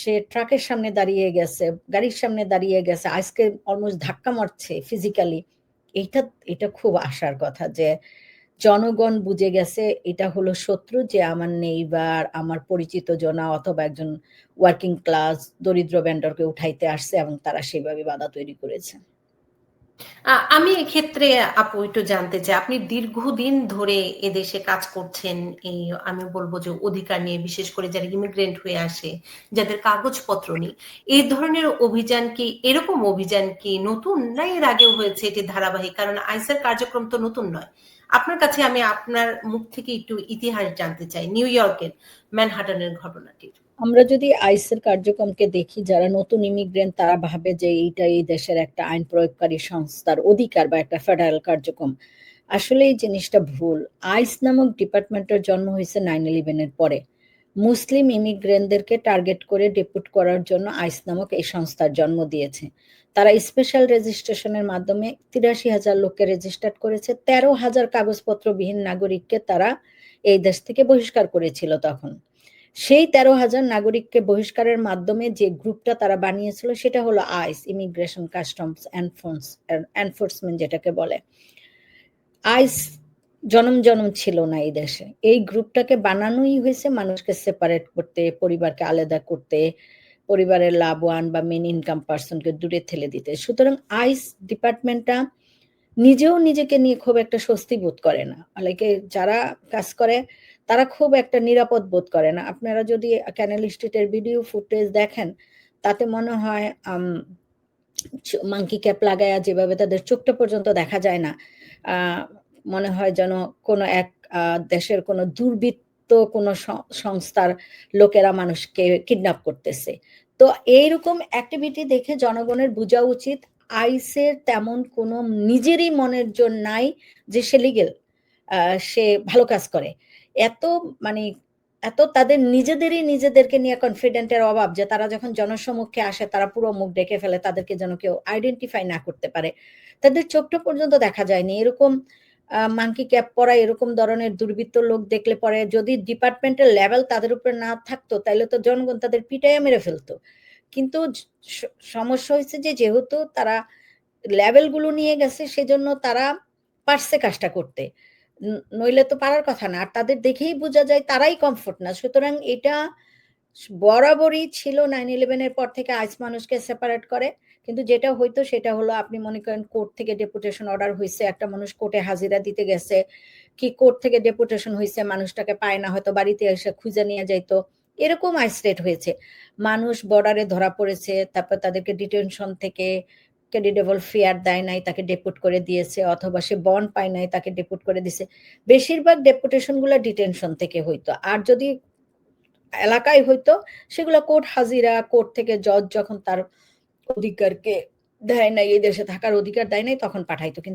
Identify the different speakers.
Speaker 1: সে ট্রাকের সামনে দাঁড়িয়ে গেছে, গাড়ির সামনে দাঁড়িয়ে গেছে, আজকে অলমোস্ট ধাক্কা মারছে ফিজিক্যালি এইটা, এটা খুব আশার কথা যে জনগণ বুঝে গেছে এটা হলো শত্রু যে আমার নেইবার আমার পরিচিত জনা অথবা একজন ওয়ার্কিং ক্লাস দরিদ্র ভেন্ডরকে উঠাইতে আসছে এবং তারা সেইভাবে বাধা তৈরি করেছে।
Speaker 2: আমি এক্ষেত্রে আপু একটু জানতে চাই, আপনি দীর্ঘদিন ধরে এদেশে কাজ করছেন, এই আমি বলব যে অধিকার নিয়ে, বিশেষ করে যারা ইমিগ্রেন্ট হয়ে আসে, যাদের কাগজপত্র নেই, এই ধরনের অভিযান কি, এরকম অভিযান কি নতুন না এর আগেও হয়েছে এটি ধারাবাহিক? কারণ আইসের কার্যক্রম তো নতুন নয়। আপনার কাছে আমি আপনার মুখ থেকে একটু ইতিহাস জানতে চাই, নিউ ইয়র্কের ম্যানহাটনের ঘটনাটির।
Speaker 1: আমরা যদি আইসের কার্যক্রমকে দেখি, যারা নতুন ইমিগ্রেন্ট তারা ভাবে যে এইটা এই দেশের একটা আইন প্রয়োগকারী সংস্থার অধিকার বা একটা ফেডারেল কার্যক্রম। আসলে এই জিনিসটা ভুল। আইস নামক ডিপার্টমেন্টের জন্ম হয়েছে নাইন ইলেভেনের পরে। মুসলিম ইমিগ্রেন্টদেরকে টার্গেট করে ডেপুট করার জন্য আইস নামক এই সংস্থার জন্ম দিয়েছে। তারা স্পেশাল রেজিস্ট্রেশনের মাধ্যমে তিরাশি হাজার লোককে রেজিস্টার করেছে। তেরো হাজার কাগজপত্রবিহীন নাগরিককে তারা এই দেশ থেকে বহিষ্কার করেছিল তখন। সেই তেরো হাজার নাগরিককে বহিষ্কারের মাধ্যমে যে গ্রুপটা তারা বানিয়েছিল, সেটা হলো আইস ইমিগ্রেশন কাস্টমস এনফোর্সমেন্ট যেটাকে বলে। আইস জনম জনম ছিল না এই দেশে। এই গ্রুপটাকে বানানোই হয়েছে মানুষকে সেপারেট করতে, পরিবারকে আলাদা করতে, পরিবারের লাভবান বা মেন ইনকাম পার্সনকে দূরে ঠেলে দিতে। সুতরাং আইস ডিপার্টমেন্টটা নিজেও নিজেকে নিয়ে খুব একটা স্বস্তি বোধ করে না। লাইকে যারা কাজ করে, তারা খুব একটা নিরাপদ বোধ করে না। আপনারা যদি ক্যানেল স্ট্রিটের ভিডিও ফুটেজ দেখেন, তাতে মনে হয় মাংকি ক্যাপ লাগায়া যেভাবে তাদের চোখটা পর্যন্ত দেখা যায় না মনে হয় যেন কোনো এক দেশের কোনো দুর্বৃত্ত কোনো সংস্থার লোকেরা মানুষকে কিডন্যাপ করতেছে। তো এইরকম অ্যাক্টিভিটি দেখে জনগণের বোঝা উচিত আইসের তেমন কোনো নিজেরই মনের জন্য নাই যে সে লিগেল সে ভালো কাজ করে। এত মানে এত তাদের নিজেদেরই নিজেদেরকে নিয়ে কনফিডেন্টের অভাব যে তারা যখন জনসমুখে আসে তারা পুরো মুখ ডেকে ফেলে তাদেরকে যেন কেউ আইডেন্টিফাই না করতে পারে। তাদের চোখটা পর্যন্ত দেখা যায়নি। এরকম মাংকি ক্যাপ পরা এরকম ধরনের দুর্বৃত্ত লোক দেখলে পরে যদি ডিপার্টমেন্টের লেভেল তাদের উপরে না থাকতো তাহলে তো জনগণ তাদের পিটাইয়া মেরে ফেলতো। কিন্তু সমস্যা হয়েছে যে যেহেতু তারা লেভেলগুলো নিয়ে গেছে, সেজন্য তারা পারছে কাজটা করতে। নইলে তো পারার কথা না। আর তাদের দেখেই বোঝা যায় তারাই কমফোর্ট না। সুতরাং এটা বরাবরই ছিল নাইন ইলেভেনের পর থেকে আইস মানুষকে সেপারেট করে। কিন্তু যেটা হইতো সেটা হলো আপনি মনে করেন কোর্ট থেকে ডেপুটেশন অর্ডার হয়েছে একটা মানুষ কোর্টে হাজিরা দিতে গেছে, কি কোর্ট থেকে ডেপুটেশন হয়েছে মানুষটাকে পায় না, হয়তো বাড়িতে এসে খুঁজে নিয়ে যাইতো। এরকম আইসলেট হয়েছে। মানুষ বর্ডারে ধরা পড়েছে, তারপর তাদেরকে ডিটেনশন থেকে ক্যান্ডিডেবল ফেয়ার দেয় নাই, তাকে ডেপুট করে দিয়েছে, অথবা সে বন্ড পায় নাই, তাকে ডেপুট করে দিয়েছে। বেশিরভাগ ডেপুটেশনগুলো ডিটেনশন থেকে হইতো। আর যদি এলাকায় হইতো, সেগুলো কোর্ট হাজিরা, কোর্ট থেকে জজ যখন তার অধিকারকে দেয় নাই, এই দেশে থাকার অধিকার দেয় নাই, তখন পাঠাইতো। কিন্তু